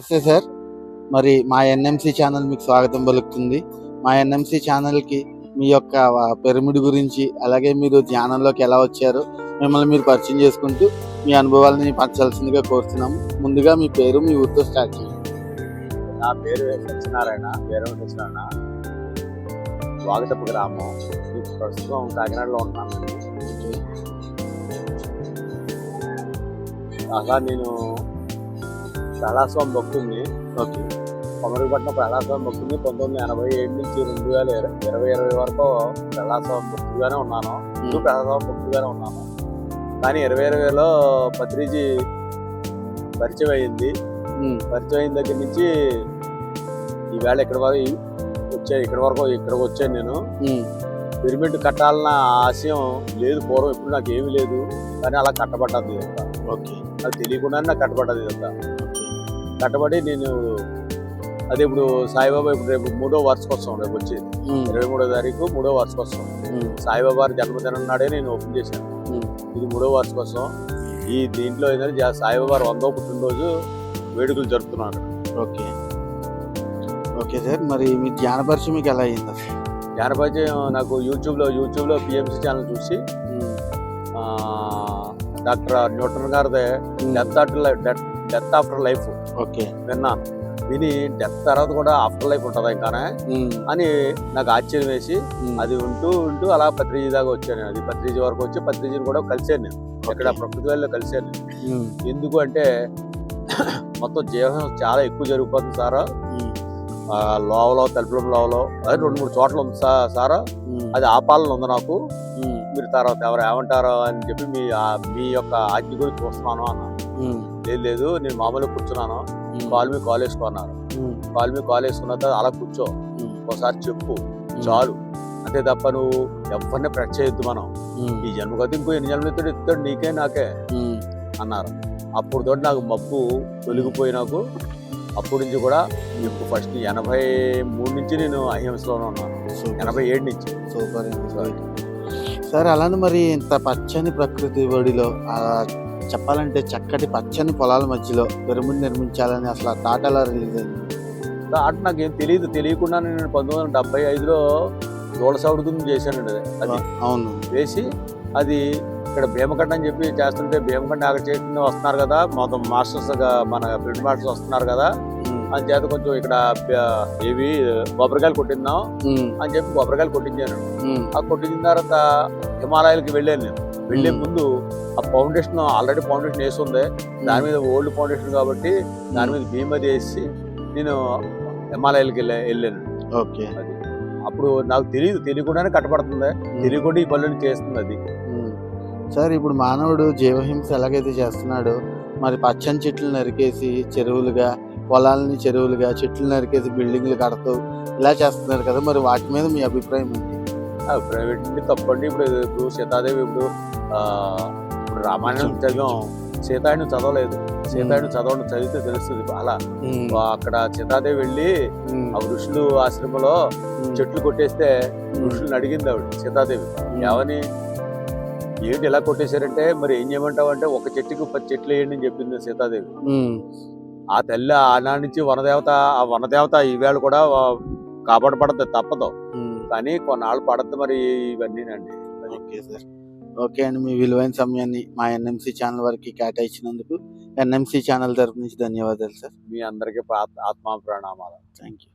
నమస్తే సార్. మరి మా ఎన్ఎంసి ఛానల్ మీకు స్వాగతం పలుకుతుంది. మా ఎన్ఎంసి ఛానల్కి మీ యొక్క పిరమిడ్ గురించి అలాగే మీరు ధ్యానంలోకి ఎలా వచ్చారు మిమ్మల్ని మీరు పరిచయం చేసుకుంటూ మీ అనుభవాలని పంచాల్సిందిగా కోరుతున్నాము. ముందుగా మీ పేరు మీ ఊరితో స్టార్ట్ చేయండి. నా పేరు సత్యనారాయణ పేరు సత్యనారాయణ. వాగటపు గ్రామం. ప్రస్తుతం కాకినాడలో ఉన్నాను. అలా నేను ప్రహ్లాస్వామి భక్తుడిని. ఓకే. కొమరిపట్నం ప్రహ్లాస్వామి భక్తుడిని పంతొమ్మిది వందల ఎనభై ఏడు నుంచి రెండు వేల ఇర- ఇరవై ఇరవై వరకు ప్రహ్లాస్వామి భక్తుడిగానే ఉన్నాను. ఇప్పుడు ప్రహ్లాస్వామి భక్తుడిగానే ఉన్నాను. కానీ ఇరవై ఇరవైలో పత్రిజీ పరిచయం అయింది. పరిచయం అయిన దగ్గర నుంచి ఈవేళ ఇక్కడ వరకు వచ్చాను. ఇక్కడ వరకు ఇక్కడికి వచ్చాను నేను. పిరమిడ్ కట్టాలన్న ఆశయం లేదు. పూర్వం ఇప్పుడు నాకు ఏమీ లేదు. కానీ అలా కట్టబడ్డది ఓకే. అది తెలియకుండానే నాకు కట్టబడ్డది ఇదంతా. కట్టబడి నేను అదే ఇప్పుడు సాయిబాబా ఇప్పుడు రేపు మూడో వార్షికోత్సవం రేపు వచ్చి ఇరవై మూడో తారీఖు మూడో వార్షికోత్సవం. సాయిబాబా జన్మదినం నాడే నేను ఓపెన్ చేశాను. ఇది మూడో వార్షికోత్సవం. ఈ దీంట్లో ఏంటంటే సాయిబాబా వందో పుట్టినరోజు వేడుకలు జరుపుతున్నాను. ఓకే. ఓకే సార్ మరి మీ ధ్యాన పరిచయం మీకు ఎలా అయింది? అసలు జ్ఞానపరిచయం నాకు యూట్యూబ్లో యూట్యూబ్లో పిఎంసి ఛానల్ చూసి డాక్టర్ న్యూటన్ గారిదే death life death death after life okay విన్నాను విని డెత్ తర్వాత కూడా ఆఫ్టర్ లైఫ్ ఉంటుందా ఇంకానే అని నాకు ఆశ్చర్యం వేసి ఉమ్, అది ఉంటూ ఉంటూ అలా పత్రిజీ దాకా వచ్చాను. అది పత్రిజీ వరకు వచ్చి పత్రిజీని కూడా కలిసాను నేను. ఇక్కడ. ప్రకృతి కలిసాను నేను. ఉమ్, ఎందుకు అంటే మొత్తం జీవం చాలా ఎక్కువ జరిగిపోతుంది సారా. ఆ, లోవలో తలుపులం లోవలో అది రెండు మూడు చోట్ల ఉంది సారా. ఉమ్, అది ఆపాలని ఉంది నాకు. మీరు తర్వాత ఎవరు ఏమంటారో అని చెప్పి మీ మీ యొక్క ఆజ్ఞ గురించి చూస్తున్నాను అన్నాను. లేదు లేదు నేను మామూలుగా కూర్చున్నాను. కాల్ మీ కాల్ వేసుకున్నారు. కాల్ మీ కాల్ వేసుకున్న తర్వాత అలా కూర్చో. ఒకసారి చెప్పు. చాలు. అంతే తప్ప నువ్వు ఎవరిని ప్రెస్ చేయొద్దు మనం. ఈ జన్మగతి ఇంకో ఎన్ని జన్మలతో ఇస్తాడు? నీకే నాకే అన్నారు. అప్పుడు తోటి నాకు మబ్బు తొలగిపోయి నాకు అప్పటి నుంచి కూడా ఇప్పుడు ఫస్ట్ ఎనభై మూడు నుంచి నేను అహింసలోనే ఉన్నాను. ఎనభై ఏడు నుంచి. సూపర్. సార్ అలానే మరి ఇంత పచ్చని ప్రకృతి ఒడిలో ఆ చెప్పాలంటే చక్కటి పచ్చని పొలాల మధ్యలో పిరమిడ్ నిర్మించాలని అసలు ఆ థాట్ ఎలా రిలీజ్ అయింది? ఆట నాకు ఏం తెలియదు తెలియకుండా నేను పంతొమ్మిది వందల డెబ్బై ఐదులో దూడ సౌడుకుని చేశానండి అది. అవును. వేసి అది ఇక్కడ భీమకండ అని చెప్పి చేస్తుంటే భీమకండ అక్కడ చేయకుండా వస్తున్నారు కదా మొత్తం మాస్టర్స్ గా- మన ప్రింట్ మాస్టర్స్ వస్తున్నారు కదా అని చేత కొంచెం ఇక్కడ ఏవి కొబ్బరికాయలు కొట్టిందాం అని చెప్పి కొబ్బరికాయలు కొట్టించాను. ఆ కొట్టించిన తర్వాత హిమాలయాలకి వెళ్ళాను నేను. వెళ్ళే. ముందు ఆ ఫౌండేషన్ ఆల్రెడీ ఫౌండేషన్ వేసి ఉంది దాని మీద ఓల్డ్ ఫౌండేషన్ కాబట్టి దాని మీద భీమ్ అది వేసి నేను హిమాలయాలకి వెళ్ళా వెళ్ళాను. ఓకే. అది. అప్పుడు నాకు తెలియదు తెలియకుండానే కట్టబడుతుంది. తెలియకుండా ఈ పనులను చేస్తుంది అది. సార్ ఇప్పుడు మానవుడు జీవహింస ఎలాగైతే చేస్తున్నాడో మరి పచ్చని చెట్లు నరికేసి చెరువులుగా పొలాలని చెరువులుగా చెట్లు నరికేసి బిల్డింగ్లు కడుతూ ఇలా చేస్తున్నారు కదా మరి వాటి మీద మీ అభిప్రాయం ఏంటి? ప్రైవేట్ నుండి తప్పండి. ఇప్పుడు ఇప్పుడు సీతాదేవి ఇప్పుడు రామాయణం చదివాం. సీతాయుడు చదవలేదు. సీతాయుడు చదవడం చదివితే తెలుస్తుంది. అలా అక్కడ సీతాదేవి వెళ్ళి ఆ ఋషులు ఆశ్రమంలో చెట్లు కొట్టేస్తే ఋషులను అడిగింది ఆవిడ సీతాదేవి. ఏమని? ఏంటి ఇలా కొట్టేశారంటే మరి ఏం చేయమంటావు అంటే ఒక చెట్టుకి పది చెట్లు వేయండి అని చెప్పింది సీతాదేవి. ఆ తల్లి ఆనాటి నుంచి వనదేవత ఆ వనదేవత ఈవేళ కూడా కాపాడబడద్దు తప్పదు. కానీ కొన్నాళ్ళు పడద్దు మరి ఇవన్నీనండి. Okay sir. ఓకే అండి మీ విలువైన సమయాన్ని మా ఎన్ఎంసి ఛానల్ వరకు కేటాయించినందుకు ఎన్ఎంసి ఛానల్ తరపు నుంచి ధన్యవాదాలు సార్. మీ అందరికీ ఆత్మ ప్రణామాలు థ్యాంక్ యూ